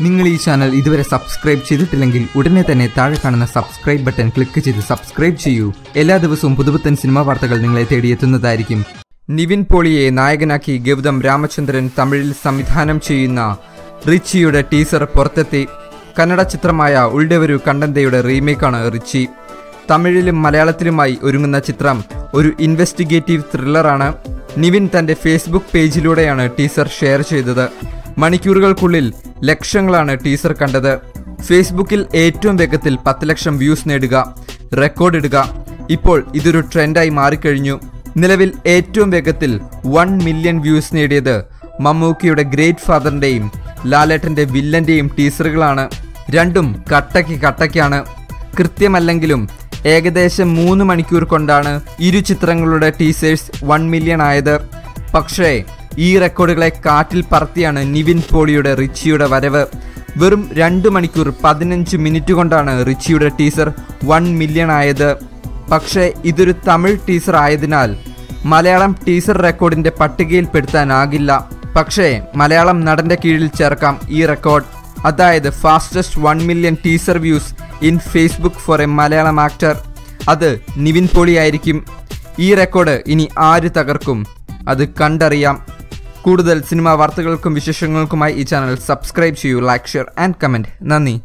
നിങ്ങൾ ഈ ചാനൽ ഇതുവരെ സബ്സ്ക്രൈബ് ചെയ്തിട്ടില്ലെങ്കിൽ ഉടനെ തന്നെ താഴെ കാണുന്ന സബ്സ്ക്രൈബ് ബട്ടൺ ക്ലിക്ക് ചെയ്ത് സബ്സ്ക്രൈബ് ചെയ്യൂ. എല്ലാ ദിവസവും പുതുപുത്തൻ സിനിമാ വാർത്തകൾ നിങ്ങളെ തേടിയെത്തുന്നതായിരിക്കും. നിവിൻ പോളിയെ നായകനാക്കി ഗൗതം രാമചന്ദ്രൻ തമിഴിൽ സംവിധാനം ചെയ്യുന്ന റിച്ചിയുടെ ടീസർ പുറത്തെത്തി. കന്നഡ ചിത്രമായ ഉൾഡവരു കണ്ടന്തയുടെ റീമേക്കാണ് റിച്ചി. തമിഴിലും മലയാളത്തിലുമായി ഒരുങ്ങുന്ന ചിത്രം ഒരു ഇൻവെസ്റ്റിഗേറ്റീവ് ത്രില്ലറാണ് നിവിൻ തന്റെ ഫേസ്ബുക്ക് പേജിലൂടെയാണ് ടീസർ ഷെയർ ചെയ്തത്. മണിക്കൂറുകൾക്കുള്ളിൽ ലക്ഷങ്ങളാണ് ടീസർ കണ്ടത്. ഫേസ്ബുക്കിൽ ഏറ്റവും വേഗത്തിൽ പത്ത് ലക്ഷം വ്യൂസ് നേടുക റെക്കോർഡ് ഇടുക. ഇപ്പോൾ ഇതൊരു ട്രെൻഡായി മാറിക്കഴിഞ്ഞു. നിലവിൽ ഏറ്റവും വേഗത്തിൽ വൺ മില്യൺ വ്യൂസ് നേടിയത് മമ്മൂക്കിയുടെ ഗ്രേറ്റ് ഫാദറിന്റെയും ലാലേട്ടന്റെ വില്ലന്റെയും ടീസറുകളാണ്. രണ്ടും കട്ടയ്ക്ക് കട്ടയ്ക്കാണ്. കൃത്യമല്ലെങ്കിലും ഏകദേശം മൂന്ന് മണിക്കൂർ കൊണ്ടാണ് ഇരു ചിത്രങ്ങളുടെ ടീസേഴ്സ് വൺ മില്യൺ ആയത്. പക്ഷേ ഈ റെക്കോർഡുകളെ കാറ്റിൽ പറത്തിയാണ് നിവിൻ പോളിയുടെ റിച്ചിയുടെ വരവ്. വെറും രണ്ട് മണിക്കൂർ പതിനഞ്ച് മിനിറ്റ് കൊണ്ടാണ് റിച്ചിയുടെ ടീസർ വൺ മില്യൺ ആയത്. പക്ഷേ ഇതൊരു തമിഴ് ടീസർ ആയതിനാൽ മലയാളം ടീസർ റെക്കോർഡിന്റെ പട്ടികയിൽപ്പെടുത്താനാകില്ല. പക്ഷേ മലയാളം നടന്റെ കീഴിൽ ചേർക്കാം ഈ റെക്കോർഡ്. അതായത് fastest one million teaser views in Facebook for a Malayalam actor അത് നിവിൻ പോളി ആയിരിക്കും. ഈ റെക്കോർഡ് ഇനി ആര് തകർക്കും? അത് കണ്ടറിയാം. കൂടുതൽ സിനിമാ വാർത്തകൾക്കും വിശേഷങ്ങൾക്കുമായി ഈ ചാനൽ സബ്സ്ക്രൈബ് ചെയ്യൂ ലൈക്ക് ഷെയർ ആൻഡ് കമന്റ്. നന്ദി.